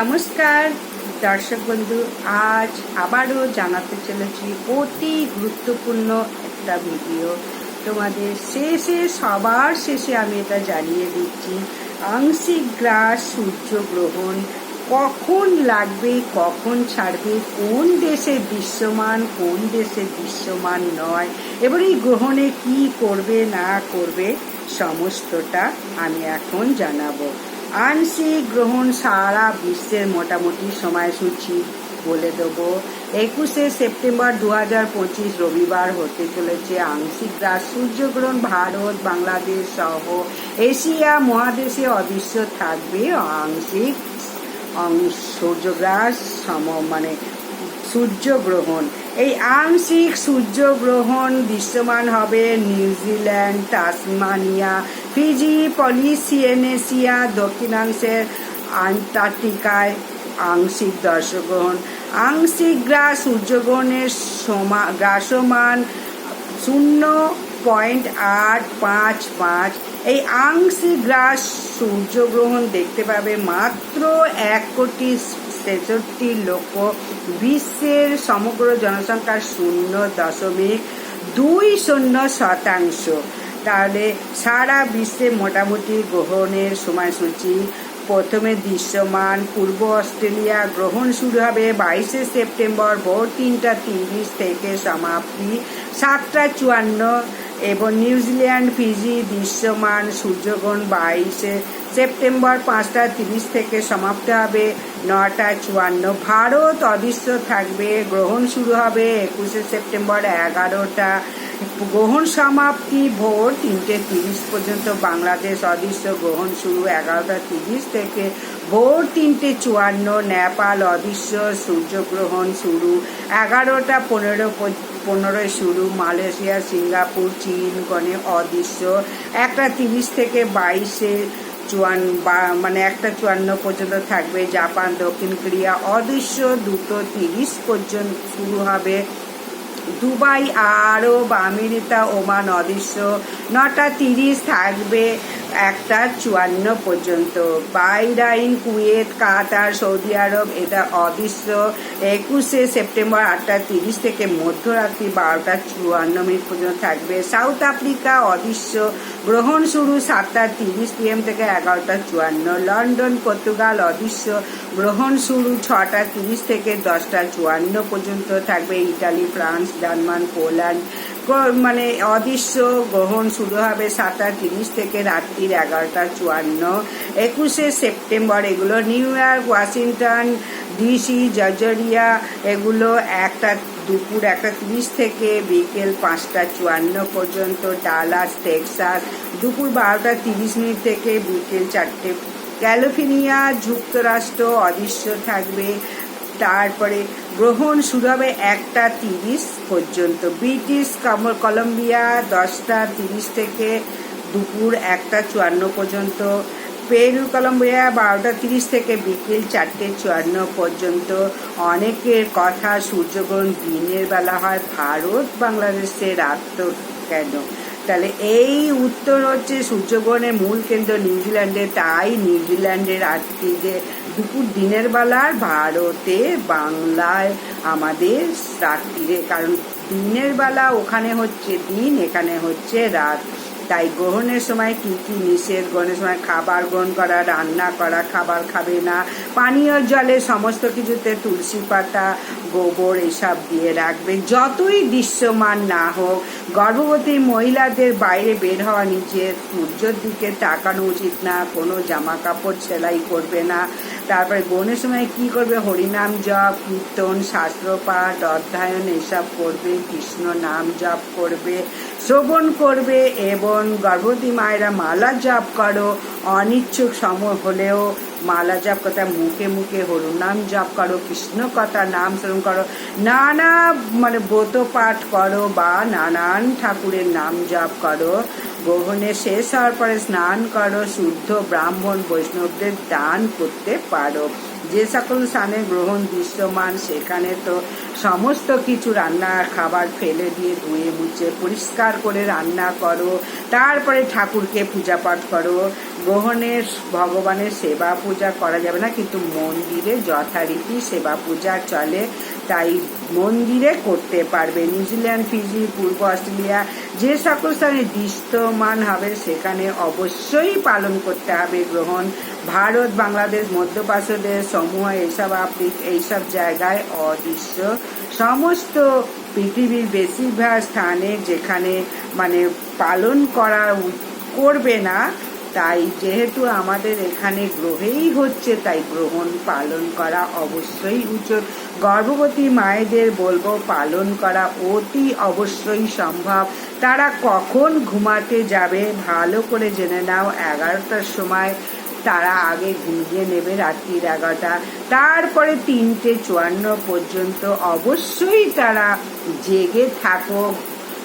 নমস্কার, দর্শক বন্ধু, আজ আবারও জানাতে চলেছি অতি গুরুত্বপূর্ণ একটা ভিডিও। তোমাদের শেষে, সবার শেষে আমি এটা জানিয়ে দিচ্ছি, আংশিক গ্রাস সূর্যগ্রহণ কখন লাগবে, কখন ছাড়বে, কোন দেশে দৃশ্যমান, কোন দেশে দৃশ্যমান নয় এবার এই গ্রহণে কি করবে, না করবে, সমস্তটা আমি এখন জানাব। আংশিক গ্রহণ সারা বিশ্বের মোটামুটি সময়সূচি বলে দেবো। একুশে সেপ্টেম্বর দু হাজার পঁচিশ রবিবার হতে চলেছে আংশিক গ্রাস। সূর্যগ্রহণ ভারত, বাংলাদেশ সহ এশিয়া মহাদেশে অদৃশ্য থাকবে আংশিক সূর্যগ্রাস সম মানে সূর্যগ্রহণ। আংশিক সূর্যগ্রহণ দৃশ্যমান হবে নিউজিল্যান্ড টাসমানিয়া ফিজি, পলিসিয়েনেসিয়া দক্ষিণাংশের আন্টার্কটিকায় আংশিক দর্শগ্রহণ। আংশিক গ্রাস সূর্যগ্রহণের সমা, গ্রাসমান শূন্য পয়েন্ট আট পাঁচ পাঁচ। এই আংশিক গ্রাস সূর্যগ্রহণ দেখতে পাবে মাত্র এক কোটি ছেষট্টি লক্ষ বিশ্বের সমগ্র জনসংখ্যার শূন্য দশমিক দুই শূন্য শতাংশ। তাহলে সারা বিশ্বে মোটামুটি গ্রহণের সময়সূচি প্রথমে দৃশ্যমান, পূর্ব অস্ট্রেলিয়া গ্রহণ শুরু হবে বাইশে সেপ্টেম্বর ভোর তিনটা তিরিশ থেকে সমাপ্তি সাতটা চুয়ান্ন। এবং নিউজিল্যান্ড ফিজি দৃশ্যমান সূর্যগ্রহণ বাইশে সেপ্টেম্বর পাঁচটা তিরিশ থেকে সমাপ্ত হবে। নটা চুয়ান্ন। ভারত অদৃশ্য থাকবে। গ্রহণ শুরু হবে একুশে সেপ্টেম্বর এগারোটা। গ্রহণ সমাপ্তি ভোর তিনটে তিরিশ পর্যন্ত। বাংলাদেশ অদৃশ্য। গ্রহণ শুরু এগারোটা তিরিশ থেকে ভোর তিনটে চুয়ান্ন। নেপাল অদৃশ্য। সূর্যগ্রহণ শুরু এগারোটা পনেরো পনেরোয় শুরু, মালয়েশিয়া, সিঙ্গাপুর, চীন গণে অদৃশ্য। একটা তিরিশ থেকে বাইশে চুয়ান্ন, বা মানে একটা চুয়ান্ন পর্যন্ত থাকবে জাপান, দক্ষিণ কোরিয়া। অদৃশ্য দুটো তিরিশ পর্যন্ত শুরু হবে। দুবাই আরব আমেরিকা ওমান অদৃশ্য। নটা তিরিশ থাকবে একটা চুয়ান্ন পর্যন্ত। বাইরাইন কুয়েত, কাতার, সৌদি আরব, এটা অদৃশ্য। একুশে সেপ্টেম্বর আটটা তিরিশ থেকে মধ্যরাত্রি বারোটা চুয়ান্ন মিনিট পর্যন্ত থাকবে। সাউথ আফ্রিকা অদৃশ্য। গ্রহণ শুরু সাতটা তিরিশ পিএম থেকে এগারোটা চুয়ান্ন। লন্ডন, পর্তুগাল অদৃশ্য। গ্রহণ শুরু ছটা তিরিশ থেকে দশটা চুয়ান্ন পর্যন্ত থাকবে। ইটালি, ফ্রান্স, জার্মান, পোল্যান্ড মানে অদৃশ্য গ্রহণ শুরু হবে সাতটা তিরিশ থেকে রাত্রির এগারোটা চুয়ান্ন। একুশে সেপ্টেম্বর, এগুলো New York, Washington, DC Georgia এগুলো একটা দুপুর একটা তিরিশ থেকে বিকেল পাঁচটা চুয়ান্ন পর্যন্ত। ডালাস, টেক্সাস, দুপুর বারোটা তিরিশ মিনিট থেকে বিকেল চারটে। ক্যালিফোর্নিয়া, যুক্তরাষ্ট্র, অদৃশ্য থাকবে। তারপরে গ্রহণ শুরু হবে একটা তিরিশ পর্যন্ত। ব্রিটিশ কলম্বিয়া দশটা তিরিশ থেকে দুপুর একটা চুয়ান্ন পর্যন্ত। পেরু, কলম্বিয়া বারোটা তিরিশ থেকে বিকেল চারটে চুয়ান্ন পর্যন্ত। অনেকের কথা সূর্যগ্রহণ দিনের বেলা হয়, ভারত বাংলাদেশে রাত তো কেন? তাহলে এই উত্তর হচ্ছে সূর্যগ্রহণের মূল কেন্দ্র নিউজিল্যান্ডে। তাই নিউজিল্যান্ডের রাত্রিতে দুপুর দিনের বেলার ভারতে, বাংলায় আমাদের রাত্রিরে কারণ দিনের বেলা ওখানে হচ্ছে দিন, এখানে হচ্ছে রাত। তাই গ্রহণের সময় কি কি নিষেধ, গ্রহণের সময় খাবার গ্রহণ করা, রান্না করা, খাবার খাবে না, পানীয় জলে সমস্ত কিছুতে তুলসী পাতা, গোবর এসব দিয়ে রাখবে। যতই দৃশ্যমান না হোক, গর্ভবতী মহিলাদের বাইরে বের হওয়া নিচে সূর্যের দিকে তাকানো উচিত না, কোনো জামা কাপড় সেলাই করবে না। তারপরে গ্রহণের সময় কি করবে? হরিনাম জপ, কীর্তন, শাস্ত্রপাঠ, অধ্যয়ন, এসব করবে, কৃষ্ণ নাম জপ করবে, শ্রবণ করবে এবং গর্ভবতী মায়েরা মালা জপ করো। অনিচ্ছুক সময় হলেও মালা জপ কথা মুখে মুখে হরুনাম জপ করো, কৃষ্ণ কথা নাম শ্রবণ করো, নানা মানে ব্রত পাঠ করো বা নানান ঠাকুরের নাম জপ করো। গ্রহণে শেষ হওয়ার পরে স্নান করো, শুদ্ধ ব্রাহ্মণ বৈষ্ণবদের দান করতে পারো। যে সকল স্থানে গ্রহণ দৃশ্যমান, সেখানে তো সমস্ত কিছু রান্না, খাবার ফেলে দিয়ে ধুয়ে মুছে পরিষ্কার করে রান্না করো। তারপরে ঠাকুরকে পূজা পাঠ করো। গ্রহণের ভগবানের সেবা পূজা করা যাবে না, কিন্তু মন্দিরে যথারীতি সেবা পূজা চলে। তাই মন্দিরে করতে পারবে। নিউজিল্যান্ড, ফিজি, পূর্ব অস্ট্রেলিয়া, যে সকল স্থানে দৃষ্টমান হবে, সেখানে অবশ্যই পালন করতে হবে গ্রহণ। ভারত, বাংলাদেশ মধ্যপ্রাচ্যদেশ সমূহ এইসব আফ্রিক এইসব জায়গায় অদৃশ্য। সমস্ত পৃথিবীর বেশিরভাগ স্থানে যেখানে মানে পালন করা করবে না, তাই যেহেতু আমাদের এখানে গ্রহেই হচ্ছে, তাই গ্রহণ পালন করা অবশ্যই উচিত। গর্ভবতী মায়েদের বলব, পালন করা অতি অবশ্যই সম্ভব। তারা কখন ঘুমাতে যাবে ভালো করে জেনে নাও, এগারোটার সময় তারা আগে ঘুমিয়ে নেবে রাত্রির এগারোটা। তারপরে তিনটে চুয়ান্ন পর্যন্ত অবশ্যই তারা জেগে থাকো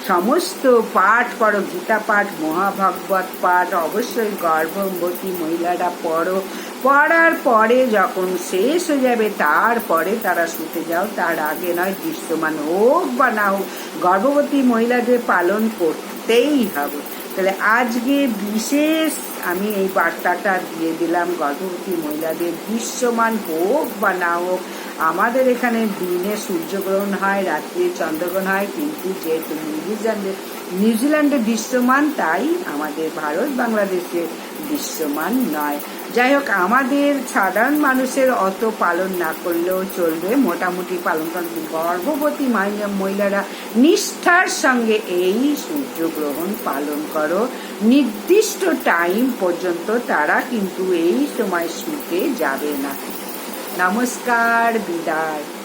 সমস্ত পাঠ পড়ো, গীতা পাঠ, মহাভাগবত পাঠ, অবশ্যই গর্ভবতী মহিলারা পড়ো। পড়ার পরে যখন শেষ হয়ে যাবে, তারপরে তারা শুতে যাও। তার আগে নয়, দৃশ্যমান হোক বা না হোক, গর্ভবতী মহিলাদের পালন করতেই হবে। তাহলে আজকে বিশেষ আমি এই বার্তাটা দিয়ে দিলাম, গর্ভবতী মহিলাদের দৃশ্যমান হোক বা না হোক, আমাদের এখানে দিনে সূর্যগ্রহণ হয়, রাত্রে চন্দ্রগ্রহণ হয়, কিন্তু যেহেতু নিউজিল্যান্ডে নিউজিল্যান্ডে দৃশ্যমান, তাই আমাদের ভারত বাংলাদেশে দৃশ্যমান নয়। যাই হোক আমাদের সাধারণ মানুষের অত পালন না করলেও চলবে। মোটামুটি পালন করেন গর্ভবতী মহিলারা নিষ্ঠার সঙ্গে এই সূর্যগ্রহণ পালন করো। নির্দিষ্ট টাইম পর্যন্ত তারা কিন্তু এই সময় শুতে যাবে না। নমস্কার, বিদায়।